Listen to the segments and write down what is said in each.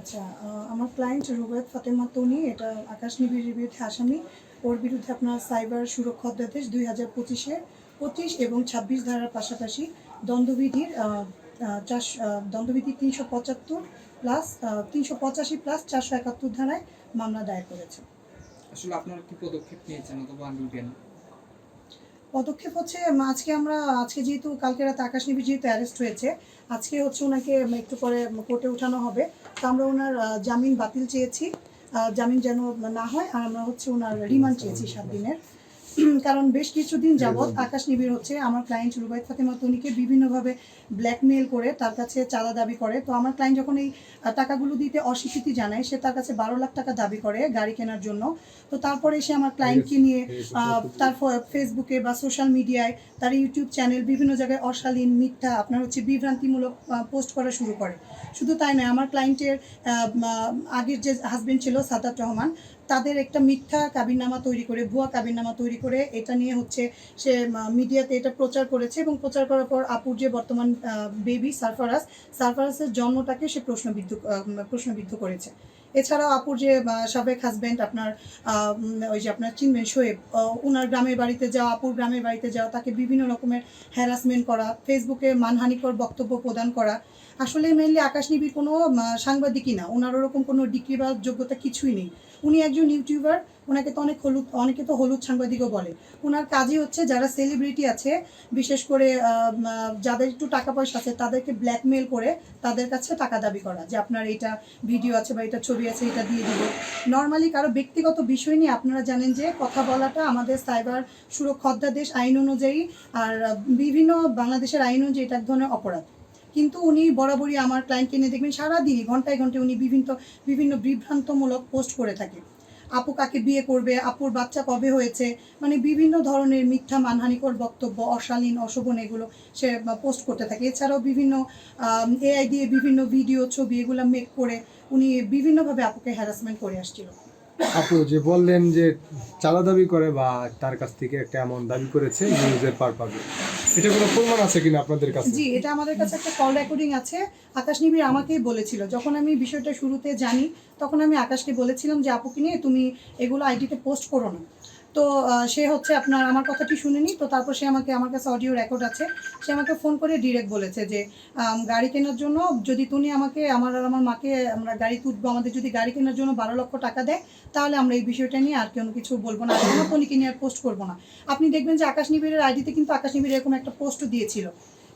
আচ্ছা আমার ক্লায়েন্ট রুবায়ত ফাতেমা তনি, এটা আকাশ নিবিড়ের বিরুদ্ধে আসামি। ওর বিরুদ্ধে আপনার সাইবার সুরক্ষা অধ্যাদেশ দুই হাজার পঁচিশে পঁচিশ এবং ছাব্বিশ ধারার পাশাপাশি দণ্ডবিধির চার দণ্ডবিধি তিনশো পঁচাত্তর প্লাস তিনশো পঁচাশি প্লাস চারশো একাত্তর ধারায় মামলা দায়ের করেছে। আসলে আপনারা কি পদক্ষেপ নিয়েছেন অথবা নিবেন পদক্ষেপ হচ্ছে আজকে আমরা, আজকে যেহেতু, কালকে রাতে আকাশ নিবি যেহেতু অ্যারেস্ট হয়েছে, আজকে হচ্ছে ওনাকে একটু পরে কোর্টে ওঠানো হবে। তো আমরা ওনার জামিন বাতিল চেয়েছি জামিন যেন না হয়, আর আমরা হচ্ছে ওনার রিমান্ড চেয়েছি সাত দিনের। কারণ বেশ কিছুদিন যাবৎ আকাশ নিবিড় হচ্ছে আমার ক্লায়েন্ট রুবাইত ফাতেমা তনিকে বিভিন্নভাবে ব্ল্যাকমেল করে তার কাছে চাঁদা দাবি করে। তো আমার ক্লায়েন্ট যখন এই টাকাগুলো দিতে অস্বীকৃতি জানায় সে তার কাছে বারো লাখ টাকা দাবি করে গাড়ি কেনার জন্য। তো তারপরে সে আমার ক্লায়েন্টকে নিয়ে তার ফেসবুকে বা সোশ্যাল মিডিয়ায় তার ইউটিউব চ্যানেল বিভিন্ন জায়গায় অশালীন মিথ্যা আপনার হচ্ছে বিভ্রান্তিমূলক পোস্ট করা শুরু করে। শুধু তাই নয়, আমার ক্লায়েন্টের আগের যে হাজবেন্ড ছিল, সাদাত রহমান, তাদের একটা মিথ্যা কাবিননামা তৈরি করে, ভুয়া কাবিননামা তৈরি করে এটা নিয়ে হচ্ছে সে মিডিয়াতে এটা প্রচার করেছে এবং প্রচার করার পর আপুর যে বর্তমান বেবি সারফারাস সারফারাসের জন্মটাকে সে প্রশ্নবিদ্ধ প্রশ্নবিদ্ধ করেছে। এছাড়াও আপুর যে সাবেক হাজব্যান্ড আপনার ওই যে আপনার চিনবেন শোয়েব ওনার গ্রামের বাড়িতে যাওয়া, আপুর গ্রামের বাড়িতে যাওয়া, তাকে বিভিন্ন রকমের হ্যারাসমেন্ট করা ফেসবুকে মানহানিকর বক্তব্য প্রদান করা। আসলে মেনলি আকাশ নিবিড় কোনো সাংবাদিকই না। ওনার ওরকম কোনো ডিগ্রি বা যোগ্যতা কিছুই নেই। উনি একজন ইউটিউবার, ওনাকে তো অনেক হলুদ, অনেকে তো হলুদ সাংবাদিকও বলে। ওনার কাজই হচ্ছে যারা সেলিব্রিটি আছে, বিশেষ করে যাদের একটু টাকা পয়সা আছে, তাদেরকে ব্ল্যাকমেল করে তাদের কাছে টাকা দাবি করা যে আপনার এটা ভিডিও আছে বা এটা ছবি আছে এটা দিয়ে দিব। নর্মালি কারও ব্যক্তিগত বিষয় নিয়ে আপনারা জানেন যে কথা বলাটা আমাদের সাইবার সুরক্ষা অধ্যাদেশ আইন অনুযায়ী আর বিভিন্ন বাংলাদেশের আইন অনুযায়ী এটা এক ধরনের অপরাধ। কিন্তু উনি বরাবরই আমার ক্লায়েন্টকে নিয়ে দেখবেন, সারাদিনই, ঘন্টায় ঘন্টায় উনি বিভিন্ন বিভিন্ন বিভ্রান্তমূলক পোস্ট করে থাকে। আপু কাকে বিয়ে করবে, আপুর বাচ্চা কবে হয়েছে মানে বিভিন্ন ধরনের মিথ্যা, মানহানিকর বক্তব্য, অশালীন, অশোভন এগুলো সে পোস্ট করতে থাকে। এছাড়াও বিভিন্ন এআই দিয়ে বিভিন্ন ভিডিও ছবি এগুলো মেক করে উনি বিভিন্নভাবে আপুকে হ্যারাসমেন্ট করে আসছিল। আপু, যে বললেন যে চাঁদা দাবি করে বা তার কাছ থেকে একটা এমন দাবি করেছে নিউজের পারপাজে এটা কোনো প্রমাণ আছে কিনা আপনাদের কাছে? জি, এটা আমাদের কাছে একটা কল রেকর্ডিং আছে। আকাশ নিবিড় আমাকেই বলেছিল। যখন আমি বিষয়টা শুরুতে জানি, তখন আমি আকাশকে বলেছিলাম যে আপুকে নিয়ে তুমি এগুলো আইডিতে পোস্ট করো না? তো সে হচ্ছে আপনার, আমার কথাটি শুনেনি, তো তারপর সে আমাকে, আমার কাছে অডিও রেকর্ড আছে। সে আমাকে ফোন করে ডিরেক্ট বলেছে যে গাড়ি কেনার জন্য যদি তুমি আমাকে, আমার আর আমার মাকে, আমরা গাড়ি তুলবো, আমাদের যদি গাড়ি কেনার জন্য বারো লক্ষ টাকা দেয়, তাহলে আমরা এই বিষয়টা নিয়ে আর কোনো কিছু বলব না, আর কোনো নিয়ে আর পোস্ট করব না। আপনি দেখবেন যে আকাশ নিবিড়ের আইডিতে কিন্তু আকাশ নিবিড় এরকম একটা পোস্ট দিয়েছিল।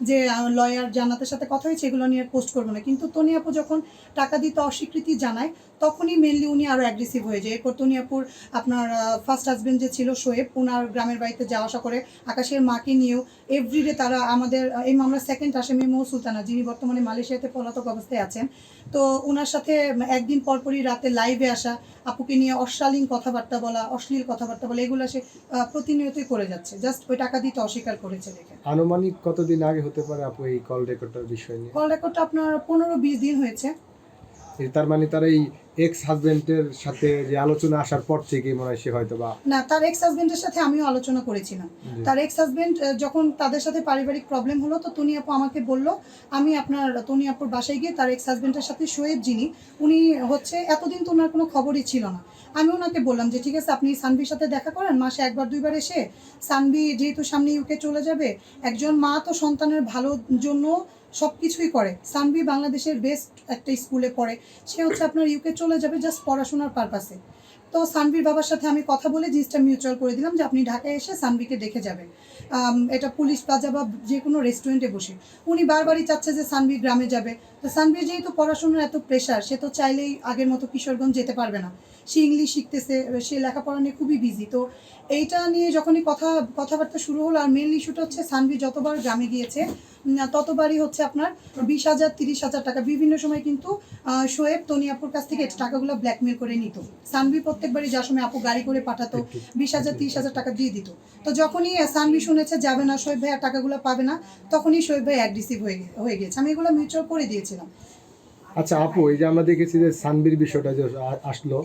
যে লয়ার জান্নাতের সাথে কথা হয়েছে, এগুলো নিয়ে পোস্ট করব না। কিন্তু তনি আপু যখন টাকা দিতে অস্বীকৃতি জানায়, তখনই মেনলি উনি আরও অ্যাগ্রেসিভ হয়ে যায়। এরপর তনি আপুর আপনার ফার্স্ট হাজবেন্ড যে ছিল শোয়েব ওনার গ্রামের বাড়িতে যাওয়া আসা করে, আকাশের মাকে নিয়েও এভরিডে তারা আমাদের এই মামলার সেকেন্ড আসামি মৌ সুলতানা, যিনি বর্তমানে মালয়েশিয়াতে পলাতক অবস্থায় আছেন। তো ওনার সাথে একদিন পরপরই রাতে লাইভে আসা, আপুকে নিয়ে অশালীন কথাবার্তা বলা, অশ্লীল কথাবার্তা বলা, এগুলো সে প্রতিনিয়তই করে যাচ্ছে। জাস্ট ওই টাকা দিতে অস্বীকার করেছে দেখে। আনুমানিক কতদিন আগে হতে পারে আপু এই কল রেকর্ডটার বিষয় নিয়ে? কল রেকর্ডটা আপনার পনেরো বিশ দিন হয়েছে। তার মানে তার এই এক্স হাজবেন্ডের সাথে যে আলোচনা আসার পর থেকে মনে হয় সে হয়তো বা না তার এক্স হাজবেন্ডের সাথে আমিও আলোচনা করেছিলাম। তার এক্স হাজবেন্ড যখন তাদের সাথে পারিবারিক প্রবলেম হলো তো তনি আপু আমাকে বলল আমি আপনার তনি আপুর বাসায় গিয়ে তার এক্স হাজবেন্ডের সাথে শোয়েব যিনি। উনি হচ্ছে এতদিন তো ওনার কোনো খবরই ছিল না। আমি ওনাকে বললাম যে, ঠিক আছে, আপনি সানভির সাথে দেখা করেন, মাসে একবার, দুইবার এসে সানভি যেহেতু সামনে ইউকে চলে যাবে, একজন মা তো সন্তানের ভালোর জন্য সব কিছুই করে। সানভি বাংলাদেশের বেস্ট একটা স্কুলে পড়ে। সে হচ্ছে আপনার ইউকে চলে যাবে জাস্ট পড়াশোনার পারপাসে তো সানভির বাবার সাথে আমি কথা বলে জিনিসটা মিউচুয়াল করে দিলাম যে আপনি ঢাকায় এসে সানভিকে দেখে যাবেন। এটা পুলিশ প্লাজা বা যে কোনো রেস্টুরেন্টে বসে। উনি বারবারই চাচ্ছে যে সানভি গ্রামে যাবে। তো সানভির যেহেতু পড়াশোনার এত প্রেশার সে তো চাইলেই আগের মতো কিশোরগঞ্জ যেতে পারবে না। সে ইংলিশ শিখতেছে, সে লেখাপড়া নিয়ে খুবই বিজি তো এইটা নিয়ে যখনই কথা, কথাবার্তা শুরু হলো আর মেন ইস্যুটা হচ্ছে সানভি যতবার গ্রামে গিয়েছে ততবারই হচ্ছে আপনার বিশ হাজার তিরিশ হাজার টাকা। বিভিন্ন সময় কিন্তু শোয়েব তনি আপুর কাছ থেকে টাকাগুলো ব্ল্যাকমেল করে নিত। সানভি প্রত্যেকবারই যার সময় আপু গাড়ি করে পাঠাতো বিশ হাজার তিরিশ হাজার টাকা দিয়ে দিত। তো যখনই সানভি শুনেছে যাবে না শোয়েব ভাই আর টাকাগুলো পাবে না তখনই শোয়েব ভাই অ্যাগ্রেসিভ হয়ে হয়ে গেছে আমি এগুলো মিউচুয়াল করে দিয়েছিলাম। আচ্ছা আপু এই যে আমরা দেখেছি যে সানবির বিষয়টা যে আসলো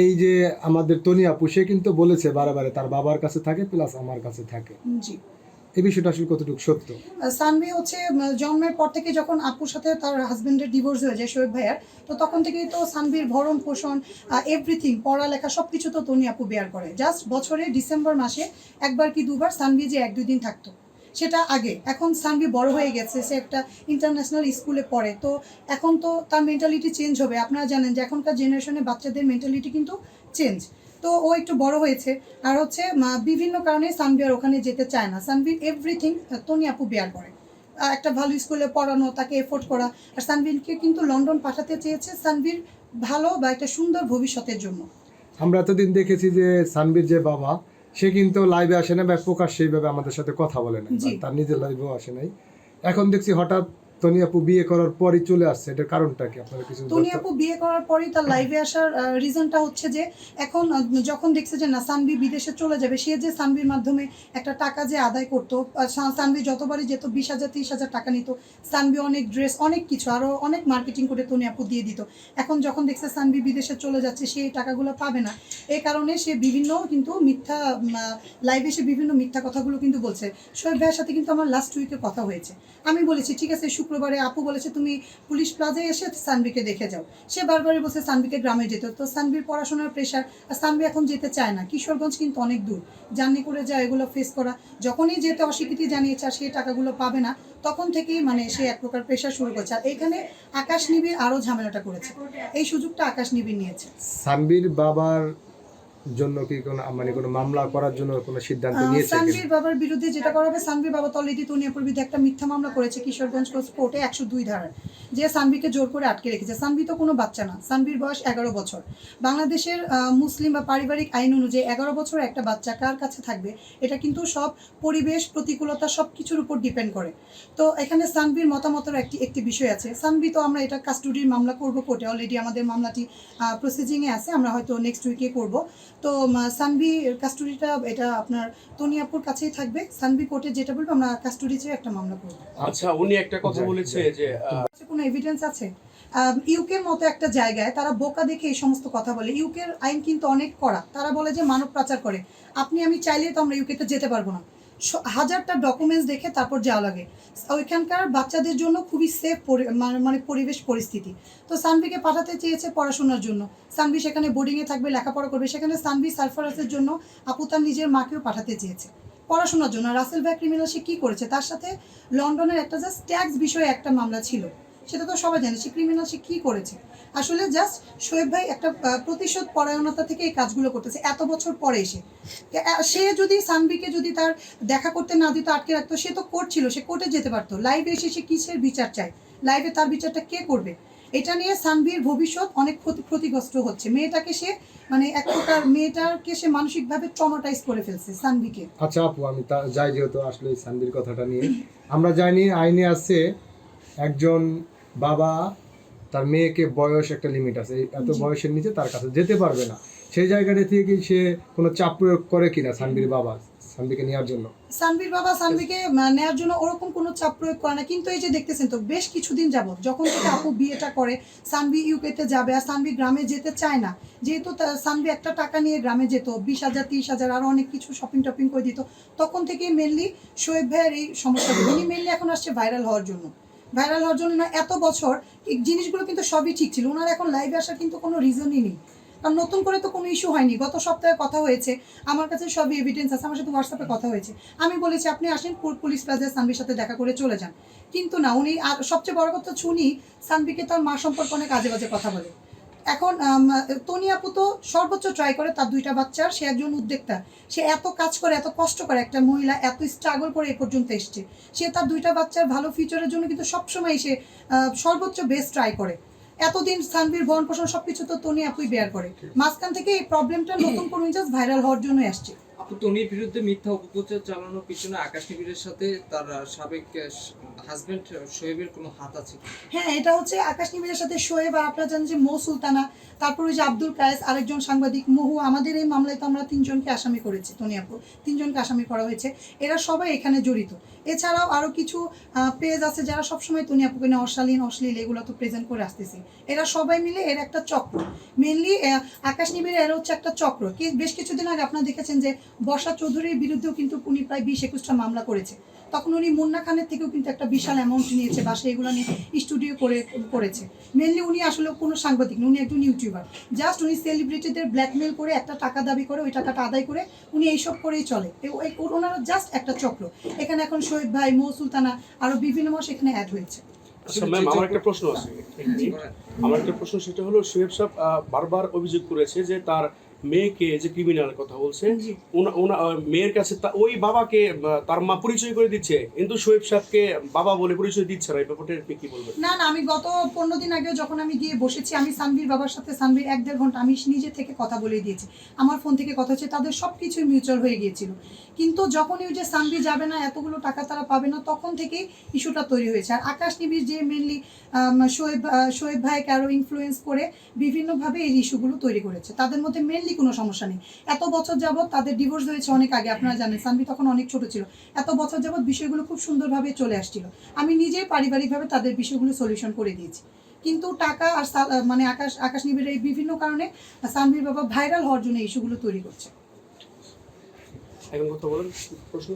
এই যে আমাদের তনি আপু সে কিন্তু বলেছে বারে বারে তার বাবার কাছে থাকে প্লাস আমার কাছে থাকে। জি। এই বিষয়টা আসলে কতটুকু সত্য? হচ্ছে জন্মের পর থেকে যখন আপুর সাথে তার ডিভোর্স হয়ে যায় শোয়েব ভাইয়ার, তো তখন থেকেই তো ভরণ পোষণ এভরিথিং পড়ালেখা সব কিছু তো তনি আপু বেয়ার করে। জাস্ট বছরে ডিসেম্বর মাসে একবার কি দুবার সানভি যে এক দুই দিন থাকতো। সেটা আগে। এখন সানভি বড় হয়ে গেছে, সে একটা ইন্টারন্যাশনাল স্কুলে পড়ে। তো এখন তো তার মেন্টালিটি চেঞ্জ হবে। আপনারা জানেন যে এখনকার জেনারেশনে বাচ্চাদের মেন্টালিটি কিন্তু চেঞ্জ তো ও একটু বড় হয়েছে। আর হচ্ছে বিভিন্ন কারণে সানভি আর ওখানে যেতে চায় না। সানভির এভরিথিং তনি আপু বেয়ার করে। একটা ভালো স্কুলে পড়ানো তাকে এফোর্ট করা। আর সানভিরকে কিন্তু লন্ডন পাঠাতে চেয়েছে সানভির ভালো বা একটা সুন্দর ভবিষ্যতের জন্য। আমরা এতদিন দেখেছি যে সানবির যে বাবা সে কিন্তু লাইভে আসে না বা প্রকাশ সেইভাবে আমাদের সাথে কথা বলে না। তার নিজের লাইভেও আসে নাই। এখন দেখছি হঠাৎ বিয়ে করার পরই চলে আসছে এটার কারণটা কি? আপনারা কিছু বিয়ে করার পরেই তার লাইভে আসার রিজনটা হচ্ছে যে এখন যখন দেখছে যে না সানভি বিদেশে চলে যাবে সে যে সানভির মাধ্যমে একটা টাকা যে আদায় করতো আহ, সা- সানভি যতবারই যেত বিশ হাজার তিরিশ হাজার টাকা নিত সানভি অনেক ড্রেস অনেক কিছু আরও অনেক মার্কেটিং করে দিয়ে দিত। এখন যখন দেখছে সানভি বিদেশে চলে যাচ্ছে সে এই টাকাগুলো পাবে না। এই কারণে সে বিভিন্ন কিন্তু মিথ্যা লাইভে সে বিভিন্ন মিথ্যা কথাগুলো কিন্তু বলছে। শোয়েব ভাইয়ের সাথে কিন্তু আমার লাস্ট উইকে কথা হয়েছে। আমি বলেছি ঠিক আছে শুক্রবারে আপু বলেছে, তুমি পুলিশ প্লাজায় এসে সানভিকে দেখে যাও। সে বারবারই বলছে সানভিকে গ্রামে যেতে। তো সানভির পড়াশোনার প্রেশার আর সানভি এখন যেতে চায় না। কিশোরগঞ্জ কিন্তু অনেক দূর। জার্নি করে যায়, এগুলো ফেস করা। যখনই যেতে অস্বীকৃতি জানিয়েছে, আর সেই টাকাগুলো পাবে না, তখন থেকেই মানে সে এক প্রকার প্রেশার শুরু করছে। আর এখানে আকাশ নিবিড় আরও ঝামেলাটা করেছে। এই সুযোগটা আকাশ নিবিড় নিয়েছে। সানবির বাবার জন্য কি কোনো মানে কোনো মামলা করার জন্য কোনো সিদ্ধান্ত নিয়েছে সানভীর বাবার বিরুদ্ধে যেটা করা হবে সানভীর বাবা তো অলরেডি তনিয়াপুর বিরুদ্ধে একটা মিথ্যা মামলা করেছে কিশোরগঞ্জ কোর্টে একশো দুই ধারার যে সানভিকে জোর করে আটকে রেখেছে। সানভি তো কোনো বাচ্চা না। সানভির বয়স এগারো বছর। বাংলাদেশের মুসলিম বা পারিবারিক আইন অনুযায়ী এগারো বছর একটা বাচ্চা কার কাছে থাকবে? এটা কিন্তু সব পরিবেশ প্রতিকূলতা সব কিছুর উপর ডিপেন্ড করে। তো এখানে সানভির মতামতের একটি একটি বিষয় আছে। সানভি তো আমরা এটা কাস্টডির মামলা করব কোর্টে অলরেডি আমাদের মামলাটি প্রসিজিংয়ে আছে। আমরা হয়তো নেক্সট উইকে করব। তো সানভি কাস্টডিটা এটা আপনার তনিয়াপুর কাছেই থাকবে। সানভি কোর্টে যেটা বলব আমরা কাস্টডি চেয়ে একটা মামলা করব। আচ্ছা উনি একটা কথা বলেছে যে কোনো এভিডেন্স আছে? ইউকের মতো একটা জায়গায় তারা বোকা দেখে এই সমস্ত কথা বলে। ইউকের আইন কিন্তু অনেক কড়া। তারা বলে যে মানব পাচার করে। আপনি, আমি চাইলেই তো আমরা ইউকেতে যেতে পারব না। হাজারটা ডকুমেন্টস দেখে তারপর যাওয়া লাগে। ওইখানকার বাচ্চাদের জন্য খুবই সেফ মানে পরিবেশ পরিস্থিতি। তো সানভিকে পাঠাতে চেয়েছে পড়াশোনার জন্য। সানভি সেখানে বোর্ডিংয়ে থাকবে, লেখাপড়া করবে। সেখানে সানভি সারফারাসের জন্য আপু তার নিজের মাকেও পাঠাতে চেয়েছে। পড়াশোনার জন্য। রাসেল ভাই ক্রিমিনাল সে কী করেছে? তার সাথে লন্ডনের একটা জাস্ট ট্যাক্স বিষয়ে একটা মামলা ছিল। সেটা তো সবাই জানে, সে ক্রিমিনাল সে কী করেছে? আসলে জাস্ট শোয়েব ভাই একটা প্রতিশোধ পরায়ণতা থেকে এই কাজগুলো করতেছে, এত বছর পরে এসে। সে যদি সানভিকে যদি তার দেখা করতে না দিত, আটকে রাখতো, সে তো কোর্ট ছিল, সে কোর্টে যেতে পারতো। লাইভে এসে সে কিসের বিচার চায়? লাইভে তার বিচারটা কে করবে? এটা নিয়ে সানভির ভবিষ্যৎ অনেক ক্ষতি, ক্ষতিগ্রস্ত হচ্ছে। মেয়েটাকে সে মানে এক প্রকার মেয়েটাকে সে মানসিকভাবে ট্রমাটাইজ করে ফেলছে সানভিকে আচ্ছা আপু, আমি যাই যেহেতু আসলে এই সানবির কথাটা নিয়ে। আমরা জানি আইনে আছে একজন বাবা তার মেয়েকে বয়স একটা লিমিট আছে। এত বয়সের নিচে তার কাছে যেতে পারবে না। সেই জায়গাটা থেকে কি সে কোনো চাপ প্রয়োগ করে কিনা সানবির বাবা সানবিকে নেওয়ার জন্য? সানভির বাবা সানভিকে আহ, নেয়ার জন্য ওরকম কোনো চাপ প্রয়োগ করে না। কিন্তু এই যে দেখতেছেন তো বেশ কিছুদিন যাবত যখন থেকে আপু বিয়েটা করে সানভি ইউকেতে যাবে আর সানভি গ্রামে যেতে চায় না। যেহেতু সানভি একটা টাকা নিয়ে গ্রামে যেত বিশ হাজার তিরিশ হাজার আরও অনেক কিছু শপিং টপিং করে দিত তখন থেকেই মেনলি শোয়েব ভাইয়ের এই সমস্যাগুলো। উনি মেনলি এখন আসছে ভাইরাল হওয়ার জন্য। ভাইরাল হওয়ার জন্য না, এত বছর জিনিসগুলো কিন্তু সবই ঠিক ছিল। ওনার এখন লাইভে আসার কিন্তু কোনো রিজনই নেই। কারণ নতুন করে তো কোনো ইস্যু হয়নি। গত সপ্তাহে কথা হয়েছে, আমার কাছে সবই এভিডেন্স আছে, আমার সাথে হোয়াটসঅ্যাপে কথা হয়েছে। আমি বলেছি, আপনি আসেন পুলিশ প্লাজায় সানভির সাথে দেখা করে চলে যান। কিন্তু না, উনি আর সবচেয়ে বড় কথা শুনি সানবিকে তার মা সম্পর্কে অনেক আজে বাজে কথা বলে। এখন আম, তনি আপু তো সর্বোচ্চ ট্রাই করে তার দুইটা বাচ্চার সে একজন উদ্যোক্তা। সে এত কাজ করে এত কষ্ট করে একটা মহিলা এত স্ট্রাগল করে এ পর্যন্ত এসছে। সে তার দুইটা বাচ্চার ভালো ফিউচারের জন্য কিন্তু সবসময় সে সর্বোচ্চ বেস্ট ট্রাই করে। এতদিন সানভির ভরণ পোষণ সবকিছু তো তনি আপুই বেয়ার করে। মাঝখান থেকে এই প্রবলেমটা নতুন কোনো জাস্ট ভাইরাল হওয়ার জন্য আসছে। তনির বিরুদ্ধে মিথ্যা অপপ্রচার চালানোর পিছনে আকাশ নিবিড়ের সাথে তার সাবেক হাজবেন্ড শোয়েবের কোনো হাত আছে হ্যাঁ এটা হচ্ছে আকাশ নিবিড়ের সাথে শোয়েব আর আপনারা জানেন যে মো সুলতানা, তারপরে যে আব্দুল কায়েস, আরেকজন সাংবাদিক মহু, আমাদের এই মামলায় তো আমরা তিনজনকে আসামি করেছি তনি আপু তিনজনকে আসামি করা হয়েছে। এরা সবাই এখানে জড়িত। এছাড়াও আরও কিছু পেজ আছে যারা সবসময় তুনি আপুকে নিয়ে অশালীন, অশ্লীল এগুলো তো প্রেজেন্ট করে আসতেছে। এরা সবাই মিলে এর একটা চক্র। মেনলি আকাশ নিবিড় এর হচ্ছে একটা চক্র। কি, বেশ কিছুদিন আগে আপনারা দেখেছেন যে বর্ষা চৌধুরীর বিরুদ্ধেও কিন্তু উনি প্রায় বিশ একুশটা মামলা করেছে। তখন উনি মুন্না খানের থেকেও কিন্তু একটা বিশাল অ্যামাউন্ট নিয়েছে বা সেইগুলো নিয়ে স্টুডিও করে, করেছে। মেনলি উনি আসলে কোনো সাংবাদিক উনি একজন ইউটিউবার জাস্ট উনি সেলিব্রিটিদের ব্ল্যাকমেল করে একটা টাকা দাবি করে, ওই টাকাটা আদায় করে উনি এইসব করেই চলে। ওনারা জাস্ট একটা চক্র। এখানে এখন শহীদ ভাই মো সুলতানা আরও বিভিন্ন মাস এখানে অ্যাড হয়েছে। আচ্ছা ম্যাম আমার একটা প্রশ্ন আছে। আমার একটা প্রশ্ন সেটা হলো সোহেব সাহেব আহ, বারবার অভিযোগ করেছে যে তার মেয়েকে যে ক্রিমিনাল কথা বলছে মেয়ের কাছে ওই বাবাকে তার মা পরিচয় করে দিচ্ছে। কিন্তু শোয়েব সাহেবকে বাবা বলে পরিচয় দিচ্ছে না, এই ব্যাপারটা আপনি কি বলবেন? না না, আমি গত পনেরো দিন আগেও যখন আমি গিয়ে বসেছি, আমি সানভীর বাবার সাথে, সানভীর এক দেড় ঘণ্টা আমি নিজে থেকে কথা বলে দিয়েছি। আমার ফোন থেকে কথা হচ্ছে, তাদের সব কিছুই মিউচুয়াল হয়ে গিয়েছিল। কিন্তু যখনই ওই যে সানভি যাবে না, এতগুলো টাকা তারা পাবে না, তখন থেকেই ইস্যুটা তৈরি হয়েছে। আর আকাশ নিবির যে মেনলি শোয়েব শোয়েব ভাইকে আরও ইনফ্লুয়েন্স করে বিভিন্নভাবে এই ইস্যুগুলো তৈরি করেছে। তাদের মধ্যে মেনলি কোনো সমস্যা নেই। এত বছর যাবৎ তাদের ডিভোর্স হয়েছে অনেক আগে আপনারা জানেন সানভি তখন অনেক ছোট ছিল। এত বছর যাবৎ বিষয়গুলো খুব সুন্দরভাবে চলে আসছিল। আমি নিজেই পারিবারিকভাবে তাদের বিষয়গুলো সলিউশন করে দিয়েছি। কিন্তু টাকা আর মানে আকাশ আকাশ নিবিড়ের এই বিভিন্ন কারণে সানভির বাবা ভাইরাল হওয়ার জন্য এই ইস্যুগুলো তৈরি করছে। এখন কথা বলেন? প্রশ্ন